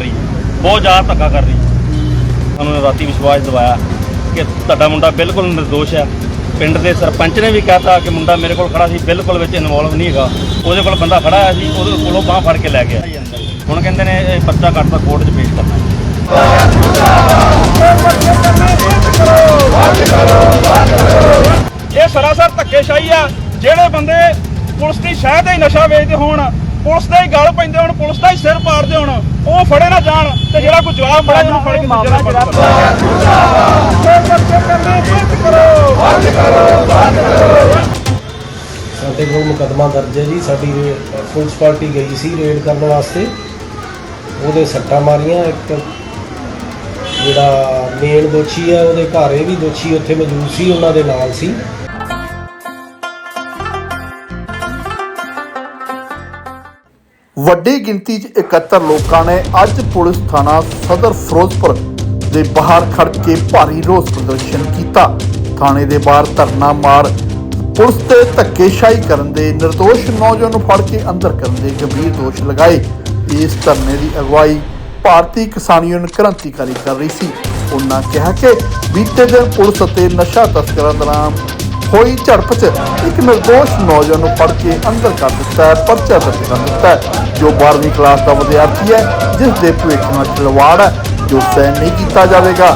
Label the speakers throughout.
Speaker 1: ਬਹੁਤ ਜ਼ਿਆਦਾ ਧੱਕਾ ਕਰ ਰਹੀ। ਸਾਨੂੰ ਰਾਤੀ ਵਿਸ਼ਵਾਸ ਦਿਵਾਇਆ ਕਿ ਤੁਹਾਡਾ ਮੁੰਡਾ ਬਿਲਕੁਲ ਨਿਰਦੋਸ਼ ਹੈ। ਪਿੰਡ ਦੇ ਸਰਪੰਚ ਨੇ ਵੀ ਕਹਤਾ ਕਿ ਮੁੰਡਾ ਮੇਰੇ ਕੋਲ ਖੜਾ ਸੀ, ਬਿਲਕੁਲ ਵਿੱਚ ਇਨਵੋਲਵ ਨਹੀਂ ਹੈਗਾ। ਉਹਦੇ ਕੋਲ ਬੰਦਾ ਖੜਾ ਆਇਆ ਸੀ, ਉਹਦੇ ਕੋਲੋਂ ਬਾਹ ਫੜ ਕੇ ਲੈ ਗਿਆ। ਹੁਣ ਕਹਿੰਦੇ ਨੇ ਇਹ ਪਰਚਾ ਕੱਟਦਾ ਕੋਰਟ 'ਚ ਪੇਸ਼ ਕਰਨਾ
Speaker 2: ਇਹ ਸਰਾਸਰ ਧੱਕੇਸ਼ਾਹੀ ਆ। ਜਿਹੜੇ ਬੰਦੇ ਪੁਲਿਸ ਦੀ ਸ਼ਹਿ ਤੇ ਹੀ ਨਸ਼ਾ ਵੇਚਦੇ ਹੋਣ, ਪੁਲਿਸ ਦਾ ਹੀ ਗਲ ਪੈਂਦੇ ਹੋਣ, ਪੁਲਿਸ ਦਾ ਹੀ ਸਿਰ ਪਾੜਦੇ ਹੋਣ ਫੜੇ ਨਾ ਜਾਣ ਤੇ ਜਿਹੜਾ ਕੋਈ ਜਵਾਬ ਬੜਾ ਜਿਹਨੂੰ ਫੜ ਕੇ ਦੂਜੇ ਨਾਲ ਫੜ।
Speaker 3: ਸਾਡੇ ਕੋਲ ਮੁਕੱਦਮਾ ਦਰਜ ਹੈ ਜੀ। ਸਾਡੀ ਪੁਲਿਸ ਪਾਰਟੀ ਗਈ ਸੀ ਰੇਡ ਕਰਨ ਵਾਸਤੇ। ਉਹਦੇ ਸੱਟਾਂ ਮਾਰੀਆਂ। ਇੱਕ ਜਿਹੜਾ ਮੇਨ ਦੋਸ਼ੀ ਹੈ, ਉਹਦੇ ਘਰ ਇਹ ਵੀ ਦੋਸ਼ੀ ਉੱਥੇ ਮੌਜੂਦ ਸੀ, ਉਹਨਾਂ ਦੇ ਨਾਲ ਸੀ।
Speaker 4: ਵੱਡੀ ਗਿਣਤੀ 'ਚ ਇਕੱਤਰ ਲੋਕਾਂ ਨੇ ਅੱਜ ਪੁਲਿਸ ਥਾਣਾ ਸਦਰ ਫਿਰੋਜ਼ਪੁਰ ਦੇ ਬਾਹਰ ਖੜ ਕੇ ਭਾਰੀ ਰੋਸ ਪ੍ਰਦਰਸ਼ਨ ਕੀਤਾ। ਥਾਣੇ ਦੇ ਬਾਹਰ ਧਰਨਾ ਮਾਰ ਪੁਲਿਸ ਤੇ ਧੱਕੇਸ਼ਾਹੀ ਕਰਨ ਦੇ ਨਿਰਦੋਸ਼ ਨੌਜਵਾਨ ਨੂੰ ਫੜ ਕੇ ਅੰਦਰ ਕਰਨ ਦੇ ਗੰਭੀਰ ਦੋਸ਼ ਲਗਾਏ। ਇਸ ਧਰਨੇ ਦੀ ਅਗਵਾਈ ਭਾਰਤੀ ਕਿਸਾਨ ਯੂਨੀਅਨ ਕ੍ਰਾਂਤੀਕਾਰੀ ਕਰ ਰਹੀ ਸੀ। ਉਹਨਾਂ ਕਿਹਾ ਕਿ ਬੀਤੇ ਦਿਨ ਪੁਲਿਸ ਅਤੇ ਨਸ਼ਾ ਤਸਕਰਾਂ ਦੌਰਾਨ ਹੋਈ ਝੜਪ 'ਚ ਇੱਕ ਨਿਰਦੋਸ਼ ਨੌਜਵਾਨ ਨੂੰ ਫੜ ਕੇ ਅੰਦਰ ਕਰ ਦਿੱਤਾ ਹੈ, ਪਰਚਾ ਦਰਜ ਕਰ ਦਿੱਤਾ ਹੈ। ਜੋ 12ਵੀਂ ਕਲਾਸ ਦਾ ਵਿਦਿਆਰਥੀ ਹੈ ਜਿਸ ਦੇ ਭਵਿੱਖ ਨਾਲ ਖਿਲਵਾੜ ਹੈ, ਜੋ ਸਹਿਣ ਨਹੀਂ ਕੀਤਾ ਜਾਵੇਗਾ।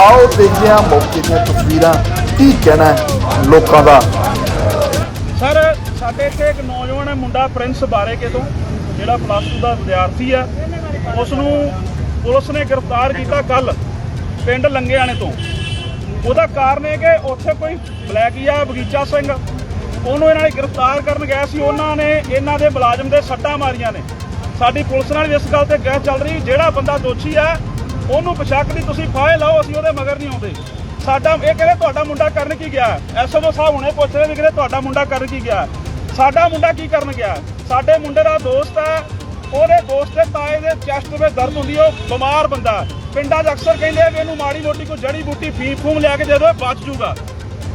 Speaker 4: ਆਓ ਦੇਖਦੇ ਹਾਂ ਮੌਕੇ ਦੀਆਂ ਤਸਵੀਰਾਂ, ਕੀ ਕਹਿਣਾ ਹੈ ਲੋਕਾਂ ਦਾ।
Speaker 2: ਸਰ, ਸਾਡੇ ਇੱਥੇ ਇੱਕ ਨੌਜਵਾਨ ਹੈ, ਮੁੰਡਾ ਪ੍ਰਿੰਸ ਬਾਰੇਕੇ ਤੋਂ, ਜਿਹੜਾ ਪਲੱਸ 2 ਦਾ ਵਿਦਿਆਰਥੀ ਆ ਉਸ ਨੂੰ ਪੁਲਿਸ ਨੇ ਗ੍ਰਿਫਤਾਰ ਕੀਤਾ ਕੱਲ ਪਿੰਡ ਲੰਗੇਆਣੇ ਤੋਂ। ਉਹਦਾ ਕਾਰਨ ਇਹ ਕਿ ਉੱਥੇ ਕੋਈ ਬਲੈਕੀਆ ਬਗੀਚਾ ਸਿੰਘ, ਉਹਨੂੰ ਇਹਨਾਂ ਨੇ ਗ੍ਰਿਫਤਾਰ ਕਰਨ ਗਏ ਸੀ, ਉਹਨਾਂ ਨੇ ਇਹਨਾਂ ਦੇ ਮੁਲਾਜ਼ਮ ਦੇ ਸੱਟਾਂ ਮਾਰੀਆਂ ਨੇ। ਸਾਡੀ ਪੁਲਿਸ ਨਾਲ ਵੀ ਇਸ ਗੱਲ ਤੇ ਗੈਸ ਚੱਲ ਰਹੀ, ਜਿਹੜਾ ਬੰਦਾ ਦੋਸ਼ੀ ਹੈ, ਉਹਨੂੰ ਪਛਾਕ ਦੀ ਤੁਸੀਂ ਫਾਇ ਲਾਓ, ਅਸੀਂ ਉਹਦੇ ਮਗਰ ਨਹੀਂ ਆਉਂਦੇ। ਸਾਡਾ, ਇਹ ਕਹਿੰਦੇ ਤੁਹਾਡਾ ਮੁੰਡਾ ਕਰਨ ਕੀ ਗਿਆ? ਐਸਐਮਓ ਸਾਹਿਬ ਹੁਣੇ ਪੁੱਛ ਰਹੇ ਵੀ ਕਹਿੰਦੇ ਤੁਹਾਡਾ ਮੁੰਡਾ ਕਰਨ ਕੀ ਗਿਆ? ਸਾਡਾ ਮੁੰਡਾ ਕੀ ਕਰਨ ਗਿਆ? ਸਾਡੇ ਮੁੰਡੇ ਦਾ ਦੋਸਤ ਹੈ ਉਹਦੇ ਦੋਸਤ ਦੇ ਤਾਏ ਦੇ ਚੈਸਟ ਵਿੱਚ ਦਰਦ ਹੁੰਦੀ ਉਹ ਬਿਮਾਰ ਬੰਦਾ ਪਿੰਡਾਂ 'ਚ ਅਕਸਰ ਕਹਿੰਦੇ ਆ ਵੀ ਇਹਨੂੰ ਮਾੜੀ ਮੋਟੀ ਕੋਈ ਜੜੀ ਬੂਟੀ ਫੀਮ ਫੂਮ ਲਿਆ ਕੇ ਦੇ ਦਿਓ ਬਚ ਜੂਗਾ।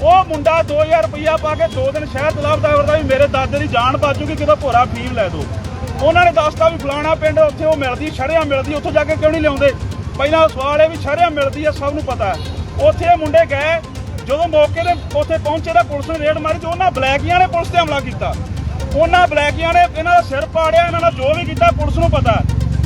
Speaker 2: ਉਹ ਮੁੰਡਾ 2000 ਰੁਪਇਆ ਪਾ ਕੇ ਦੋ ਦਿਨ ਸ਼ਹਿਰ ਤਲਾਬਦਾ ਵਰਦਾ ਵੀ ਮੇਰੇ ਦਾਦੇ ਦੀ ਜਾਨ ਬਚ ਜੂਗੀ, ਕਿਤੇ ਭੋਰਾ ਫੀਮ ਲੈ ਦਿਓ। ਉਹਨਾਂ ਨੇ ਦੱਸਤਾ ਵੀ ਫਲਾਣਾ ਪਿੰਡ ਉੱਥੇ ਉਹ ਮਿਲਦੀ ਛੜਿਆ ਮਿਲਦੀ, ਉੱਥੋਂ ਜਾ ਕੇ ਕਿਉਂ ਨਹੀਂ ਲਿਆਉਂਦੇ? ਪਹਿਲਾਂ ਸਵਾਲ ਇਹ ਵੀ ਛੜਿਆ ਮਿਲਦੀ ਆ, ਸਭ ਨੂੰ ਪਤਾ ਉੱਥੇ ਇਹ ਮੁੰਡੇ ਗਏ, ਜਦੋਂ ਮੌਕੇ ਤੇ ਉੱਥੇ ਪਹੁੰਚੇ ਤਾਂ ਪੁਲਿਸ ਨੇ ਰੇਡ ਮਾਰੀ ਤੇ ਉਹਨਾਂ ਬਲੈਕੀਆਂ ਨੇ ਪੁਲਿਸ ਤੇ ਹਮਲਾ ਕੀਤਾ। ਉਹਨਾਂ ਬਲੈਕੀਆਂ ਨੇ ਇਹਨਾਂ ਦਾ ਸਿਰ ਪਾੜਿਆ ਇਹਨਾਂ ਦਾ ਜੋ ਵੀ ਕੀਤਾ ਪੁਲਿਸ ਨੂੰ ਪਤਾ।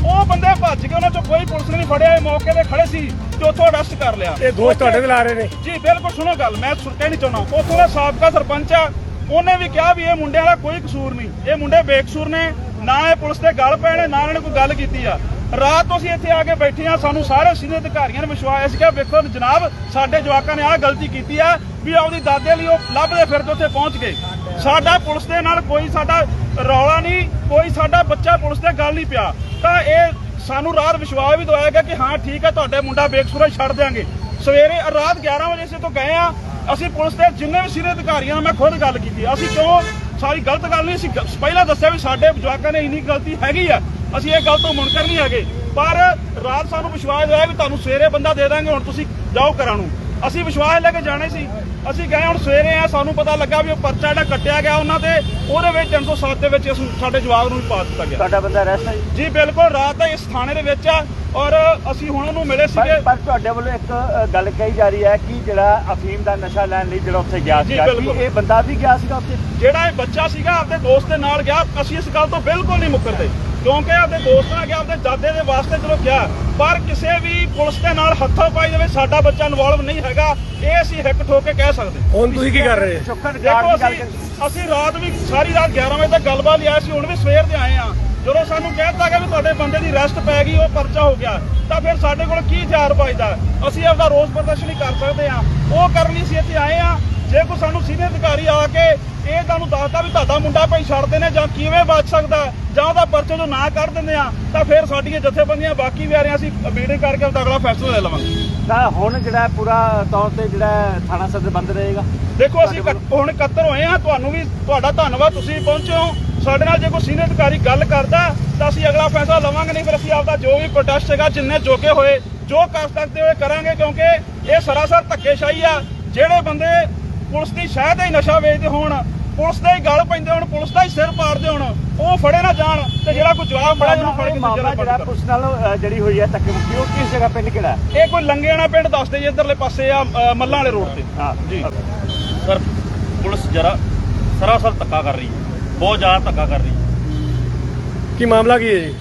Speaker 2: ਉਹ ਬੰਦੇ ਭੱਜ ਕੇ ਉਹਨਾਂ ਚੋਂ ਕੋਈ ਪੁਲਿਸ ਨੇ ਨਹੀਂ ਫੜਿਆ ਇਹ ਮੌਕੇ ਤੇ ਖੜੇ ਸੀ ਤੇ ਉੱਥੋਂ ਅਰੈਸਟ ਕਰ ਲਿਆ।
Speaker 5: ਇਹ ਦੋਸ਼ ਤੁਹਾਡੇ ਤੇ ਲਾ ਰਹੇ ਨੇ?
Speaker 2: ਜੀ ਬਿਲਕੁਲ ਸੁਣੋ ਗੱਲ ਮੈਂ ਸੁਣ ਕੇ ਨਹੀਂ ਚਾਹੁੰਦਾ। ਉੱਥੋਂ ਦਾ ਸਾਬਕਾ ਸਰਪੰਚ ਆ ਉਹਨੇ ਵੀ ਕਿਹਾ ਵੀ ਇਹ ਮੁੰਡਿਆਂ ਦਾ ਕੋਈ ਕਸੂਰ ਨਹੀਂ। ਇਹ ਮੁੰਡੇ ਬੇਕਸੂਰ ਨੇ ਨਾ ਇਹ ਪੁਲਿਸ ਤੇ ਗੱਲ ਪੈਣੇ ਨਾ ਇਹਨਾਂ ਨੇ ਕੋਈ ਗੱਲ ਕੀਤੀ ਆ। ਰਾਤ ਤੋਂ ਅਸੀਂ ਇੱਥੇ ਆ ਕੇ ਬੈਠੇ ਆ ਸਾਨੂੰ ਸਾਰੇ ਸੀਨੀਅਰ ਅਧਿਕਾਰੀਆਂ ਨੇ ਵਿਸ਼ਵਾਸ ਸੀ ਕਿ ਵੇਖੋ ਜਨਾਬ ਸਾਡੇ ਜਵਾਕਾਂ ਨੇ ਆਹ ਗਲਤੀ ਕੀਤੀ ਆ ਵੀ ਆਪਦੀ ਦਾਦੇ ਲਈ ਉਹ ਲੱਭਦੇ ਫਿਰਦੇ ਉੱਥੇ ਪਹੁੰਚ ਗਏ। ਸਾਡਾ ਪੁਲਿਸ ਦੇ ਨਾਲ ਕੋਈ ਸਾਡਾ ਰੌਲਾ ਨਹੀਂ, ਕੋਈ ਸਾਡਾ ਬੱਚਾ ਪੁਲਿਸ ਤੇ ਗੱਲ ਨਹੀਂ ਪਿਆ। ਤਾਂ ਇਹ ਸਾਨੂੰ ਰਾਤ ਵਿਸ਼ਵਾਸ ਵੀ ਦਵਾਇਆ ਗਿਆ ਕਿ ਹਾਂ, ਠੀਕ ਹੈ, ਤੁਹਾਡੇ ਮੁੰਡਾ ਬੇਕਸੂਰਾ ਛੱਡ ਦਿਆਂਗੇ। ਸਵੇਰੇ ਰਾਤ 11 ਵਜੇ ਸੇ ਤੋਂ ਗਏ ਆ ਅਸੀਂ ਪੁਲਿਸ ਦੇ ਜਿੰਨੇ ਵੀ ਸੀਨੀਅਰ ਅਧਿਕਾਰੀਆਂ ਨਾਲ ਮੈਂ ਖੁਦ ਗੱਲ ਕੀਤੀ ਅਸੀਂ ਕਿਉਂ ਸਾਰੀ ਗਲਤ ਗੱਲ ਨਹੀਂ, ਅਸੀਂ ਪਹਿਲਾਂ ਦੱਸਿਆ ਵੀ ਸਾਡੇ ਜਵਾਕਾਂ ਨੇ ਇੰਨੀ ਗਲਤੀ ਹੈਗੀ ਆ। ਅਸੀਂ ਇਹ ਗੱਲ ਤੋਂ ਮੁਨਕਰ ਨਹੀਂ ਹੈਗੇ। ਪਰ ਰਾਤ ਸਾਨੂੰ ਵਿਸ਼ਵਾਸ ਹੋਇਆ ਵੀ ਤੁਹਾਨੂੰ ਸਵੇਰੇ ਬੰਦਾ ਦੇ ਦਾਂਗੇ, ਹੁਣ ਤੁਸੀਂ ਜਾਓ ਘਰਾਂ ਨੂੰ। ਅਸੀਂ ਵਿਸ਼ਵਾਸ ਲੈ ਕੇ ਜਾਣੇ ਸੀ। ਅਸੀਂ ਗਏ ਹੁਣ ਸਵੇਰੇ ਆ ਸਾਨੂੰ ਪਤਾ ਲੱਗਾ ਵੀ ਉਹ ਪਰਚਾ ਜਿਹੜਾ ਕੱਟਿਆ ਗਿਆ ਉਹਨਾਂ ਤੇ ਉਹਦੇ ਵਿੱਚ 307 ਦੇ ਵਿੱਚ ਸਾਡੇ ਜਵਾਬ ਨੂੰ ਵੀ ਪਾ ਦਿੱਤਾ ਗਿਆ।
Speaker 5: ਤੁਹਾਡਾ ਬੰਦਾ ਅਰੈਸਟ ਹੈ ਜੀ?
Speaker 2: ਬਿਲਕੁਲ ਰਾਤ ਦਾ ਇਸ ਥਾਣੇ ਦੇ ਵਿੱਚ ਆ ਔਰ ਅਸੀਂ ਹੁਣ ਉਹਨੂੰ ਮਿਲੇ ਸੀਗੇ।
Speaker 5: ਪਰ ਤੁਹਾਡੇ ਵੱਲੋਂ ਇੱਕ ਗੱਲ ਕਹੀ ਜਾ ਰਹੀ ਹੈ ਕਿ ਜਿਹੜਾ ਅਫੀਮ ਦਾ ਨਸ਼ਾ ਲੈਣ ਲਈ ਜਿਹੜਾ ਉੱਥੇ ਗਿਆ ਸੀਗਾ ਇਹ ਬੰਦਾ ਵੀ ਗਿਆ ਸੀਗਾ ਉੱਥੇ?
Speaker 2: ਜਿਹੜਾ ਇਹ ਬੱਚਾ ਸੀਗਾ ਆਪਣੇ ਦੋਸਤ ਦੇ ਨਾਲ ਗਿਆ ਅਸੀਂ ਇਸ ਗੱਲ ਤੋਂ ਬਿਲਕੁਲ ਨਹੀਂ ਮੁੱਕਰਦੇ। ਕਿਉਂਕਿ ਆਪਣੇ ਦੋਸਤ ਨਾਲ ਗਿਆ ਆਪਣੇ ਦਾਦੇ ਦੇ ਵਾਸਤੇ ਚਲੋ ਗਿਆ। ਪਰ ਕਿਸੇ ਵੀ ਪੁਲਿਸ ਦੇ ਨਾਲ ਹੱਥੋਂ ਪਾਈ ਦੇ ਵਿੱਚ ਸਾਡਾ ਬੱਚਾ ਇਨਵੋਲਵ ਨਹੀਂ ਹੈਗਾ। ਇਹ ਅਸੀਂ ਹਿੱਕ ਠੋਕ ਕੇ ਕਹਿ ਸਕਦੇ
Speaker 5: ਹੁਣ ਤੁਸੀਂ ਕੀ ਕਰ ਰਹੇ?
Speaker 2: ਦੇਖੋ ਅਸੀਂ ਅਸੀਂ ਰਾਤ ਵੀ ਸਾਰੀ ਰਾਤ 11 ਵਜੇ ਤੱਕ ਗੱਲਬਾਤ ਲਿਆ ਸੀ ਹੁਣ ਵੀ ਸਵੇਰ ਦੇ ਆਏ ਆ ਜਦੋਂ ਸਾਨੂੰ ਕਹਿਤਾ ਗਿਆ ਵੀ ਤੁਹਾਡੇ ਬੰਦੇ ਦੀ ਅਰੈਸਟ ਪੈ ਗਈ ਉਹ ਪਰਚਾ ਹੋ ਗਿਆ ਤਾਂ ਫਿਰ ਸਾਡੇ ਕੋਲ ਕੀ ਹਥਿਆਰ ਬਚਦਾ? ਅਸੀਂ ਆਪਦਾ ਰੋਸ ਪ੍ਰਦਰਸ਼ਨ ਹੀ ਕਰ ਸਕਦੇ ਆ ਉਹ ਕਰਨ ਲਈ ਅਸੀਂ ਇੱਥੇ ਆਏ ਆ ਜੇ ਕੋਈ ਸਾਨੂੰ ਸੀਨੀਅਰ ਅਧਿਕਾਰੀ ਆ ਕੇ ਇਹ ਤੁਹਾਨੂੰ ਦੱਸਦਾ ਵੀ ਤੁਹਾਡਾ ਮੁੰਡਾ ਭਾਈ ਛੱਡਦੇ ਨੇ ਜਾਂ ਕਿਵੇਂ ਬਚ ਸਕਦਾ ਜਾਂ ਉਹਦਾ ਪਰਚੇ ਜੋ ਨਾ ਕਰ ਦਿੰਦੇ ਆ ਤਾਂ ਫਿਰ ਸਾਡੀਆਂ ਜਥੇਬੰਦੀਆਂ ਬਾਕੀ ਵੀ ਆ ਰਹੀਆਂ ਅਸੀਂ ਮੀਟਿੰਗ ਕਰਕੇ ਉਹਦਾ ਅਗਲਾ ਫੈਸਲਾ ਲੈ ਲਵਾਂਗੇ।
Speaker 5: ਤਾਂ ਹੁਣ ਜਿਹੜਾ ਪੂਰਾ ਤੌਰ ਤੇ ਜਿਹੜਾ ਥਾਣਾ ਸਦਰ ਬੰਦ ਰਹੇਗਾ।
Speaker 2: ਦੇਖੋ ਅਸੀਂ ਹੁਣ ਇਕੱਤਰ ਹੋਏ ਆ ਤੁਹਾਨੂੰ ਵੀ ਤੁਹਾਡਾ ਧੰਨਵਾਦ ਤੁਸੀਂ ਪਹੁੰਚੇ ਹੋ। ਸਾਡੇ ਨਾਲ ਜੇ ਕੋਈ ਸੀਨੀਅਰ ਅਧਿਕਾਰੀ ਗੱਲ ਕਰਦਾ ਤਾਂ ਅਸੀਂ ਅਗਲਾ ਫੈਸਲਾ ਲਵਾਂਗੇ ਨਹੀਂ ਫਿਰ ਅਸੀਂ ਆਪਦਾ ਜੋ ਵੀ ਪ੍ਰੋਟੈਸਟ ਹੈਗਾ ਜਿੰਨੇ ਜੋਗੇ ਹੋਏ ਜੋ ਕਰ ਸਕਦੇ ਹੋਏ ਕਰਾਂਗੇ ਕਿਉਂਕਿ ਇਹ ਸਰਾਸਰ ਧੱਕੇਸ਼ਾਹੀ ਆ। ਜਿਹੜੇ ਬੰਦੇ ਪੁਲਿਸ ਦੀ ਸ਼ਹਿ ਤੇ ਹੀ ਨਸ਼ਾ ਵੇਚਦੇ ਹੋਣ ਪੁਲਿਸ ਦੇ ਹੀ ਗਲ ਪੈਂਦੇ ਹੁਣ ਪੁਲਿਸ ਦਾ ਹੀ ਸਿਰ ਪਾੜਦੇ ਹੁਣ ਉਹ ਫੜੇ ਨਾ ਜਾਣ ਤੇ ਜਿਹੜਾ ਕੋਈ ਜਵਾਬ ਫੜਾ ਉਹਨੂੰ ਫੜ ਕੇ
Speaker 5: ਮਾਮਲਾ ਜਿਹੜਾ ਪੁਲਿਸ ਨਾਲ ਅ, ਜਿਹੜੀ ਹੋਈ ਹੈ ਮੁੱਕੀ ਉਹ ਕਿਸ ਜਗ੍ਹਾ ਪਿੰਡ ਕਿਹੜਾ?
Speaker 2: ਇਹ ਕੋਈ ਲੰਗੇਣਾ ਪਿੰਡ ਦੱਸਦੇ ਜੀ ਇਧਰਲੇ ਪਾਸੇ ਆ ਮੱਲਾਂ ਵਾਲੇ ਰੋਡ ਤੇ।
Speaker 5: ਹਾਂ।
Speaker 2: ਜੀ।
Speaker 1: ਸਰ ਪੁਲਿਸ ਜਰਾ ਸਰਾਸਰ ਧੱਕਾ ਕਰ ਰਹੀ ਹੈ ਬਹੁਤ ਜ਼ਿਆਦਾ ਧੱਕਾ ਕਰ ਰਹੀ ਹੈ।
Speaker 6: ਕੀ ਮਾਮਲਾ ਕੀ ਹੈ ਜੀ?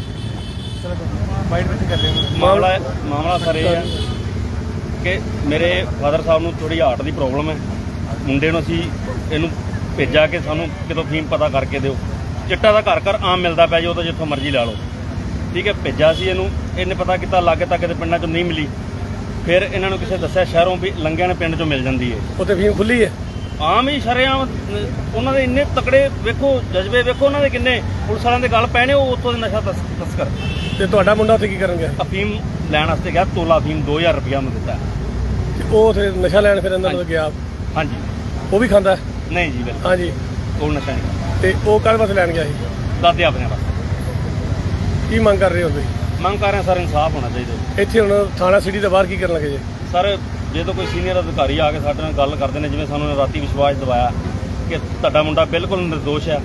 Speaker 1: ਮਾਮਲਾ ਮਾਮਲਾ ਸਰ ਇਹ ਹੈ ਕਿ ਮੇਰੇ ਫਾਦਰ ਸਾਹਿਬ ਨੂੰ ਥੋੜੀ ਹਾਰਟ ਦੀ ਪ੍ਰੋਬਲਮ ਹੈ। ਮੁੰਡੇ ਨੂੰ ਅਸੀਂ ਇਹਨੂੰ ਭੇਜਿਆ ਕਿ ਸਾਨੂੰ ਕਿਤੋਂ ਫੀਮ ਪਤਾ ਕਰਕੇ ਦਿਓ। ਚਿੱਟਾ ਦਾ ਘਰ ਘਰ ਆਮ ਮਿਲਦਾ ਪਿਆ ਜੀ ਉਹ ਤਾਂ ਜਿੱਥੋਂ ਮਰਜ਼ੀ ਲਾ ਲਓ। ਠੀਕ ਹੈ ਭੇਜਿਆ ਸੀ ਇਹਨੂੰ ਇਹਨੇ ਪਤਾ ਕੀਤਾ ਲਾਗੇ ਤੱਕ ਦੇ ਪਿੰਡਾਂ 'ਚੋਂ ਨਹੀਂ ਮਿਲੀ। ਫਿਰ ਇਹਨਾਂ ਨੂੰ ਕਿਸੇ ਦੱਸਿਆ ਸ਼ਹਿਰੋਂ ਵੀ ਲੰਗਿਆਂ ਨੇ ਪਿੰਡ 'ਚੋਂ ਮਿਲ ਜਾਂਦੀ ਹੈ।
Speaker 6: ਉੱਥੇ ਫੀਮ ਖੁੱਲੀ ਹੈ?
Speaker 1: ਆਮ ਹੀ ਸ਼ਰੇਆਮ ਅਹ, ਉਹਨਾਂ ਦੇ ਇੰਨੇ ਤਕੜੇ ਵੇਖੋ ਜਜ਼ਬੇ ਵੇਖੋ ਉਹਨਾਂ ਦੇ ਕਿੰਨੇ ਪੁਲਿਸ ਵਾਲਿਆਂ ਦੇ ਗੱਲ ਪੈਣੇ ਉਹ ਉੱਥੋਂ ਦੇ ਨਸ਼ਾ ਤਸ- ਤਸਕਰ।
Speaker 6: ਤੇ ਤੁਹਾਡਾ ਮੁੰਡਾ ਉੱਥੇ ਕੀ ਕਰਨ ਗਿਆ?
Speaker 1: ਅਫੀਮ ਲੈਣ ਵਾਸਤੇ ਗਿਆ ਤੋਲਾ ਅਫੀਮ 2000 ਰੁਪਇਆ ਮੈਂ ਦਿੱਤਾ।
Speaker 6: ਉਹ ਉੱਥੇ ਨਸ਼ਾ ਲੈਣ ਫਿਰ ਅੰਦਰ। ਗਿਆ?
Speaker 1: ਹਾਂਜੀ।
Speaker 6: ਉਹ ਵੀ ਖਾਂਦਾ ਹੈ?
Speaker 1: ਨਹੀਂ ਜੀ ਬਿਲਕੁਲ।
Speaker 6: ਹਾਂਜੀ।
Speaker 1: ਕੋਈ ਨਸ਼ਾ ਨਹੀਂ
Speaker 6: ਤੇ ਉਹ ਕਾਹਦੇ ਵਾਸਤੇ ਲੈਣ ਗਿਆ ਸੀ?
Speaker 1: ਦਾਦੇ ਆਪਣੇ ਵਾਸਤੇ।
Speaker 6: ਕੀ ਮੰਗ ਕਰ ਰਹੇ ਹੋ ਤੁਸੀਂ?
Speaker 1: ਮੰਗ ਕਰ ਰਹੇ ਹਾਂ ਸਰ ਇਨਸਾਫ ਹੋਣਾ ਚਾਹੀਦਾ
Speaker 6: ਇੱਥੇ ਹੁਣ ਥਾਣਾ ਸਿਟੀ ਦੇ ਬਾਹਰ ਕੀ ਕਰਨ ਲੱਗੇ ਜੇ?
Speaker 1: ਸਰ ਜੇ ਤਾਂ ਕੋਈ ਸੀਨੀਅਰ ਅਧਿਕਾਰੀ ਆ ਕੇ ਸਾਡੇ ਨਾਲ ਗੱਲ ਕਰਦੇ ਨੇ ਜਿਵੇਂ ਸਾਨੂੰ ਰਾਤੀ ਵਿਸ਼ਵਾਸ ਦਿਵਾਇਆ ਕਿ ਤੁਹਾਡਾ ਮੁੰਡਾ ਬਿਲਕੁਲ ਨਿਰਦੋਸ਼ ਹੈ।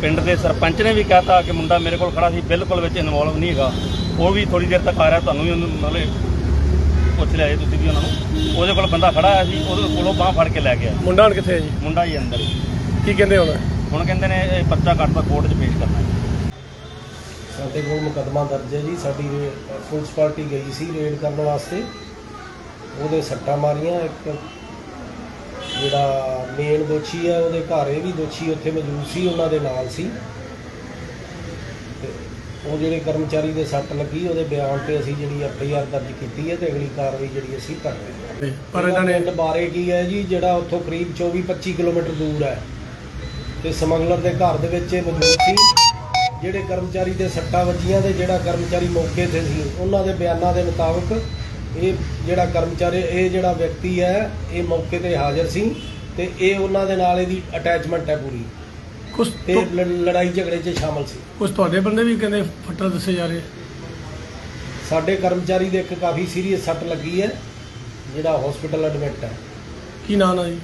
Speaker 1: ਪਿੰਡ ਦੇ ਸਰਪੰਚ ਨੇ ਵੀ ਕਹਤਾ ਕਿ ਮੁੰਡਾ ਮੇਰੇ ਕੋਲ ਖੜਾ ਸੀ ਬਿਲਕੁਲ ਵਿੱਚ ਇਨਵੋਲਵ ਨਹੀਂ ਹੈਗਾ। ਉਹ ਵੀ ਥੋੜੀ ਦੇਰ ਤੱਕ ਆ ਰਿਹਾ ਤੁਹਾਨੂੰ ਵੀ ਉਹਨੂੰ ਮਤਲਬ ਪੁੱਛ ਲਿਆ ਜੇ ਤੁਸੀਂ ਵੀ ਉਹਨਾਂ ਨੂੰ। ਉਹਦੇ ਕੋਲ ਬੰਦਾ ਖੜਾ ਆਇਆ ਸੀ ਉਹਦੇ ਕੋਲੋਂ ਬਾਹ ਫੜ ਕੇ ਲੈ ਗਿਆ।
Speaker 6: ਮੁੰਡਾ ਹੁਣ ਕਿੱਥੇ ਹੈ ਜੀ?
Speaker 1: ਮੁੰਡਾ ਹੀ ਅੰਦਰ ਹੀ।
Speaker 6: ਕੀ ਕਹਿੰਦੇ ਹੁਣ?
Speaker 1: ਹੁਣ ਕਹਿੰਦੇ ਨੇ ਇਹ ਪਰਚਾ ਕੱਟ ਦਾ ਕੋਰਟ 'ਚ ਪੇਸ਼ ਕਰਨਾ ਹੈ
Speaker 3: ਸਾਡੇ ਕੋਲ ਮੁਕੱਦਮਾ ਦਰਜ ਹੈ ਜੀ। ਸਾਡੀ ਰੇ- ਪੁਲਿਸ ਪਾਰਟੀ ਗਈ ਸੀ ਰੇਡ ਕਰਨ ਵਾਸਤੇ। ਉਹਦੇ ਸੱਟਾਂ ਮਾਰੀਆਂ ਇੱਕ ਜਿਹੜਾ ਮੇਨ ਦੋਸ਼ੀ ਹੈ ਉਹਦੇ ਘਰ ਇਹ ਵੀ ਦੋਸ਼ੀ ਉੱਥੇ ਮੌਜੂਦ ਸੀ ਉਹਨਾਂ ਦੇ ਨਾਲ ਸੀ। ਉਹ ਜਿਹੜੇ ਕਰਮਚਾਰੀ ਦੇ ਸੱਟ ਲੱਗੀ ਉਹਦੇ ਬਿਆਨ ਤੇ ਅਸੀਂ ਜਿਹੜੀ ਐਫ ਆਈ ਆਰ ਦਰਜ ਕੀਤੀ ਹੈ ਤੇ ਅਗਲੀ ਕਾਰਵਾਈ ਜਿਹੜੀ ਅਸੀਂ ਕਰ ਰਹੇ ਹਾਂ।
Speaker 6: ਪਰ ਇਹਨਾਂ ਨੇ
Speaker 3: ਬਾਰੇ ਕੀ ਹੈ ਜੀ ਜਿਹੜਾ ਉੱਥੋਂ ਕਰੀਬ 24 25 ਕਿਲੋਮੀਟਰ ਦੂਰ ਹੈ। ਤੇ ਸਮਗਲਰ ਦੇ ਘਰ ਦੇ ਵਿੱਚ ਇਹ ਮੌਜੂਦ ਸੀ। ਜਿਹੜੇ ਕਰਮਚਾਰੀ ਦੇ ਸੱਟਾਂ ਵੱਜੀਆਂ ਤੇ ਜਿਹੜਾ ਕਰਮਚਾਰੀ ਮੌਕੇ ਤੇ ਸੀ ਉਹਨਾਂ ਦੇ ਬਿਆਨਾਂ ਦੇ ਮੁਤਾਬਕ ਇਹ ਜਿਹੜਾ ਕਰਮਚਾਰੀ ਇਹ ਜਿਹੜਾ ਵਿਅਕਤੀ ਹੈ ਇਹ ਮੌਕੇ ਤੇ ਹਾਜ਼ਰ ਸੀ ਤੇ ਇਹ ਉਹਨਾਂ ਦੇ ਨਾਲ ਇਹਦੀ ਅਟੈਚਮੈਂਟ ਹੈ ਪੂਰੀ।
Speaker 6: ਕੁਝ
Speaker 3: ਤੇ ਲ- ਲੜਾਈ ਝਗੜੇ 'ਚ ਸ਼ਾਮਲ ਸੀ।
Speaker 6: ਕੁਝ ਤੁਹਾਡੇ ਬੰਦੇ ਵੀ ਕਹਿੰਦੇ ਫੱਟੜ ਦੱਸੇ ਜਾ ਰਹੇ
Speaker 3: ਸਾਡੇ ਕਰਮਚਾਰੀ ਦੇ ਇੱਕ ਕਾਫੀ ਸੀਰੀਅਸ ਸੱਟ ਲੱਗੀ ਹੈ ਜਿਹੜਾ ਹਸਪੀਟਲ ਐਡਮਿਟ ਹੈ।
Speaker 6: ਕੀ ਨਾਂ ਨਾ ਜੀ?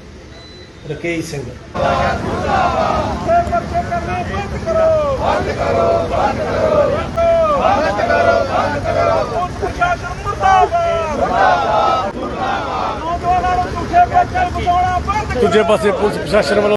Speaker 3: ਰਕੇਸ਼ ਸਿੰਘ।
Speaker 2: ਇਹ ਪਰਚੇ ਕਰਨੇ ਬੰਦ ਕਰੋ ਬੰਦ ਕਰੋ ਬੰਦ ਕਰੋ ਬੰਦ ਕਰੋ ਬੰਦ ਕਰੋ ਪੁਲਿਸ ਪ੍ਰਸ਼ਾਸਨ ਮੁਰਦਾਬਾਦ ਮੁਰਦਾਬਾਦ ਨੌਜਵਾਨਾਂ ਨੂੰ ਝੂਠੇ ਪਰਚੇ ਬਚਾਉਣਾ ਬੰਦ ਕਰੋ
Speaker 6: ਦੂਜੇ ਪਾਸੇ ਪੁਲਿਸ ਪ੍ਰਸ਼ਾਸਨ ਵੱਲੋਂ